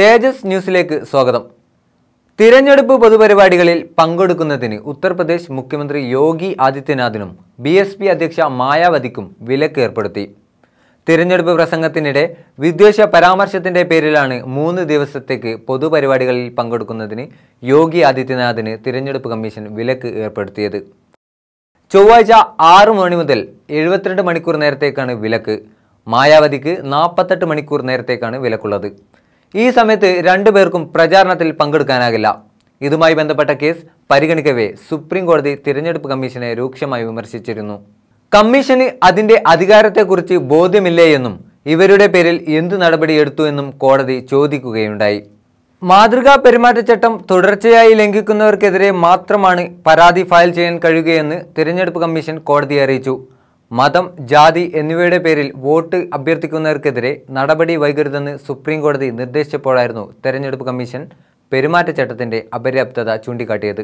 തേജസ് ന്യൂസിലേക്ക് സ്വാഗതം. തിരഞ്ഞെടുപ്പ് പൊതുപരിപാടികളിൽ പങ്കെടുക്കുന്നതിന് ഉത്തർപ്രദേശ് മുഖ്യമന്ത്രി യോഗി ആദിത്യനാഥിനും ബി എസ് പി അധ്യക്ഷ മായാവതിക്കും വിലക്ക് ഏർപ്പെടുത്തി. തിരഞ്ഞെടുപ്പ് പ്രസംഗത്തിനിടെ വിദ്വേഷ പരാമർശത്തിന്റെ പേരിലാണ് മൂന്ന് ദിവസത്തേക്ക് പൊതുപരിപാടികളിൽ പങ്കെടുക്കുന്നതിന് യോഗി ആദിത്യനാഥിന് തിരഞ്ഞെടുപ്പ് കമ്മീഷൻ വിലക്ക് ഏർപ്പെടുത്തിയത്. ചൊവ്വാഴ്ച ആറ് മണി മുതൽ എഴുപത്തിരണ്ട് മണിക്കൂർ നേരത്തേക്കാണ് വിലക്ക്. മായാവതിക്ക് നാൽപ്പത്തെട്ട് മണിക്കൂർ നേരത്തേക്കാണ് വിലക്കുള്ളത്. ഈ സമയത്ത് രണ്ടുപേർക്കും പ്രചാരണത്തിൽ പങ്കെടുക്കാനാകില്ല. ഇതുമായി ബന്ധപ്പെട്ട കേസ് പരിഗണിക്കവേ സുപ്രീം കോടതി തിരഞ്ഞെടുപ്പ് കമ്മീഷനെ രൂക്ഷമായി വിമർശിച്ചിരുന്നു. കമ്മീഷന് അതിന്റെ അധികാരത്തെക്കുറിച്ച് ബോധ്യമില്ലേ എന്നും ഇവരുടെ പേരിൽ എന്തു നടപടിയെടുത്തു എന്നും കോടതി ചോദിക്കുകയുണ്ടായി. മാതൃകാ പെരുമാറ്റച്ചട്ടം തുടർച്ചയായി ലംഘിക്കുന്നവർക്കെതിരെ മാത്രമാണ് പരാതി ഫയൽ ചെയ്യാൻ കഴിയുകയെന്ന് തിരഞ്ഞെടുപ്പ് കമ്മീഷൻ കോടതിയെ അറിയിച്ചു. മതം ജാതി എന്നിവയുടെ പേരിൽ വോട്ട് അഭ്യർത്ഥിക്കുന്നവർക്കെതിരെ നടപടി വൈകരുതെന്ന് സുപ്രീം കോടതി നിർദ്ദേശിച്ചപ്പോഴായിരുന്നു തെരഞ്ഞെടുപ്പ് കമ്മീഷൻ പെരുമാറ്റച്ചട്ടത്തിന്റെ അപര്യാപ്തത ചൂണ്ടിക്കാട്ടിയത്.